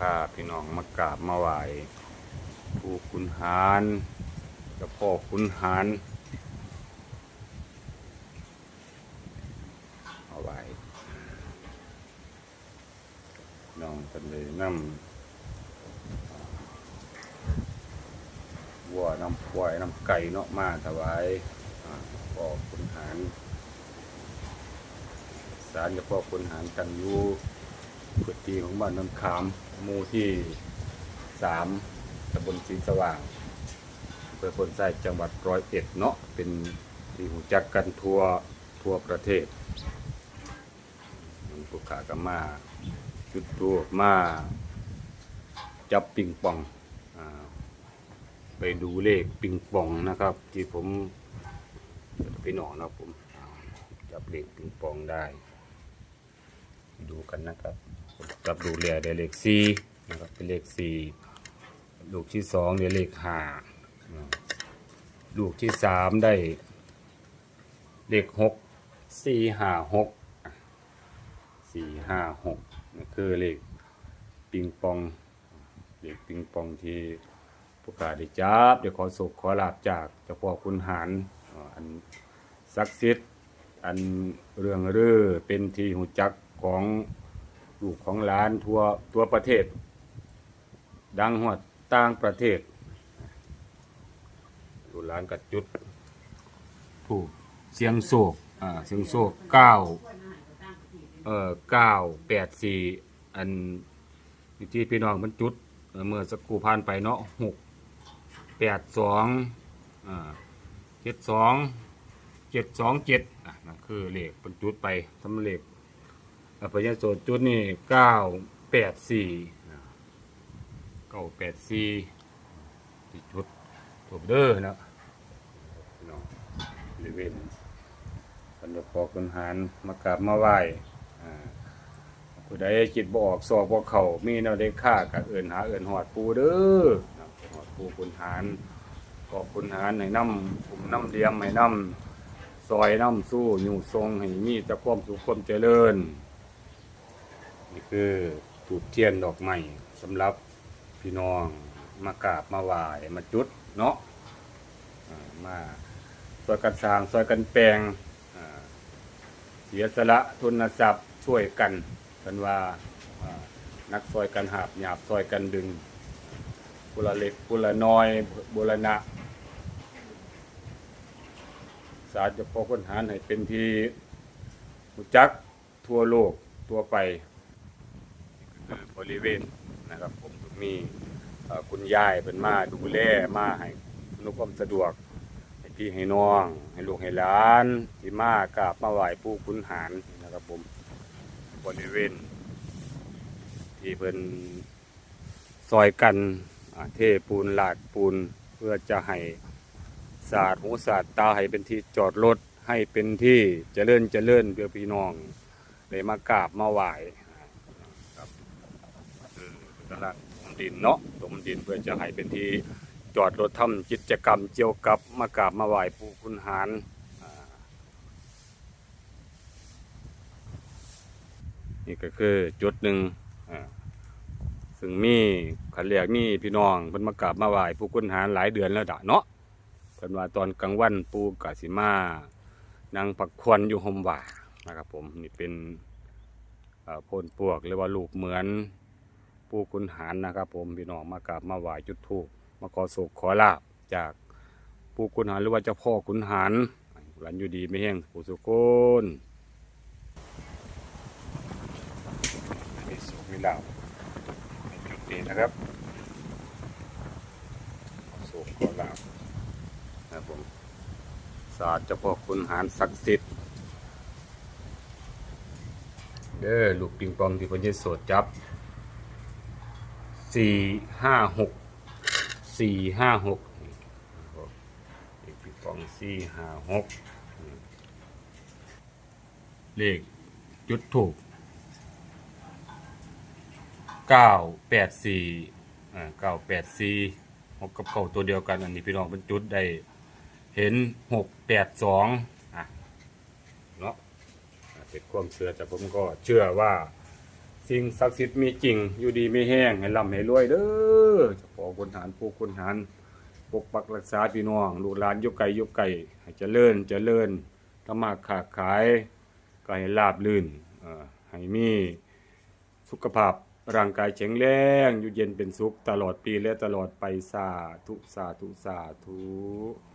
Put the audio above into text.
พาพี่น้องมากราบมาไหว้ผู้ขุนหารเจ้าพ่อขุนหารเอาไหว้น้องกันเลยนำวัวน้ำควายน้ำไก่เนาะมาถวายพ่อขุนหารศาลเจ้าพ่อขุนหารกันอยู่ ที่ของบ้านน้ำขามหมู่ที่สามตำบลศรีสว่างอำเภอพนไส้จังหวัดร้อยเอ็ดเนาะเป็นที่หูจักกันทั่วทั่วประเทศมันผู้ขากมาจุดตัวมา จับปิงปองอไปดูเลขปิงปองนะครับ ที่ผมพี่น้องนะผมจับเลขปิงปองได้ ดูกันนะครับ กับดูเรียได้เลขสี่นะครับเป็นเลขสี่ลูกที่สองได้เลขห้าลูกที่สามได้เลขหกสี่ห้าหกสี่ห้าหกนี่คือเลขปิงปองเลขปิงปองที่ผู้กาได้จับเดี๋ยวขอสุขขอลาบจากเจ้าพ่อคุณหารอันศักดิ์สิทธิ์อันเรื่องเรื่อเป็นที่หูจักของ ลูกของหลานทั่วทั่วประเทศ ดังหอดต่างประเทศลูกหลานกัดจุดถูกเสียงโศกอ่าเสียงโศกเก้าเอ่อเก้าแปดสี่อันที่พี่น้องมันจุดเมื่อสักครู่ผ่านไปเนาะหกแปดสองอ่าเจ็ดสองเจ็ดสองเจ็ดอะนั่นคือเลขเป็นจุดไปสำเลข อะพญาโสดจุดนี่เก้าแปดสี่เก้าแปดสี่ที่จุดถูกเด้อนะพี่น้องริเวณบรรดาพอคุณหารมากราบมาไหว้ผู้ใดจิตบออกสอบบ่เข่ามีแนวได้ค่ากับเอื่นหาเอื่นหอดปูเด้อหอดปูคุณหารขอบคุณหารให้น้ำผมน้ำเลียมให้น้ำซอยน้ำสู้อยู่ทรงให้มีแต่ความสุขความเจริญ นี่คือถูกเทียนดอกไม้สำหรับพี่น้องมากราบมาไหว้มาจุดเนาะอ่ามาซอยกันสร้างซอยกันแปลงอ่าเสียสละทุนทรัพย์ช่วยกันกันว่าอ่านักซอยกันหาบหยาบซอยกันดึงบุละเล็กบุละน้อยบุรณะ สารจะพอค้นหารให้เป็นที่รู้จักทั่วโลกทั่วไป คือบริเวณนะครับผมมีเอ่อคุณยายเป็นมาดูแลมาให้อำนุความสะดวกให้พี่ให้น้อง ให้ลูกให้หลานที่มากราบมาไหว้ผู้คุณหารนะครับผมบริเวณ ที่เพิ่นซอยกันเทปูนลาดปูนเพื่อจะให้ศาสตร์หูศาสตร์ตาให้เป็นที่จอดรถให้เป็นที่เจริญเจริญเพื่อพี่น้องเลยมากราบมาไหว้ คือตลาดถมดินเนาะถมดินเพื่อจะให้เป็นที่จอดรถทำกิจกรรมเกี่ยวกับมากราบมาไหว้ผู้คุณหารนี่ก็คือจุดหนึ่งซึ่งมีขันเรียกมีพี่น้องเพิ่นมากราบมาไหว้ผู้คุณหารหลายเดือนแล้วดะเนาะเพิ่นว่าตอนกลางวันปูกาสิมานั่งพักควนอยู่หมว่านะครับผมนี่เป็นเอ่อโพนปวกหรือว่าลูกเหมือน ปูคุนหารนะครับ ผมพี่น้องมากราบมาไหว้จุดธูปมาขอโศกขอลาบจากปูคุนหารหรือว่าเจ้าพ่อคุนหารหลันอยู่ดีไม่แห้งผู้สุโกนมีสุขมีลาบจุดนี้นะครับขอโศกขอลาบนะครับผมศาสตร์เจ้าพ่อคุณหารศักดิ์สิทธิ์เด้อลูกปิงปองที่พระเยซูจับ สี่ห้าหกสี่ห้าหกเลขปิงปองสี่ห้าหกเลขจุดถูกเก้าแปดสี่เก้าแปดสี่หกกับเก้าตัวเดียวกัน อันนี้พี่น้องเป็นจุดได้เห็นหกแปดสองอะเนาะอะเป็นความเชื่อแต่ผมก็เชื่อว่า สิ่งศักดิ์สิทธิ์มีจริง อยู่ดีไม่แห้งให้ร่ำให้รวยเด้อเฉพาะคนฐานผู้คนฐานปกปักรักษาพี่น้องลูกหลานยกไก่ยกไก่ให้เจริญเจริญทำมาค้าขายก็ให้ราบรื่นอ่อให้มีสุขภาพร่างกายแข็งแรงอยู่เย็นเป็นสุขตลอดปีและตลอดไปสาธุสาธุสาธุ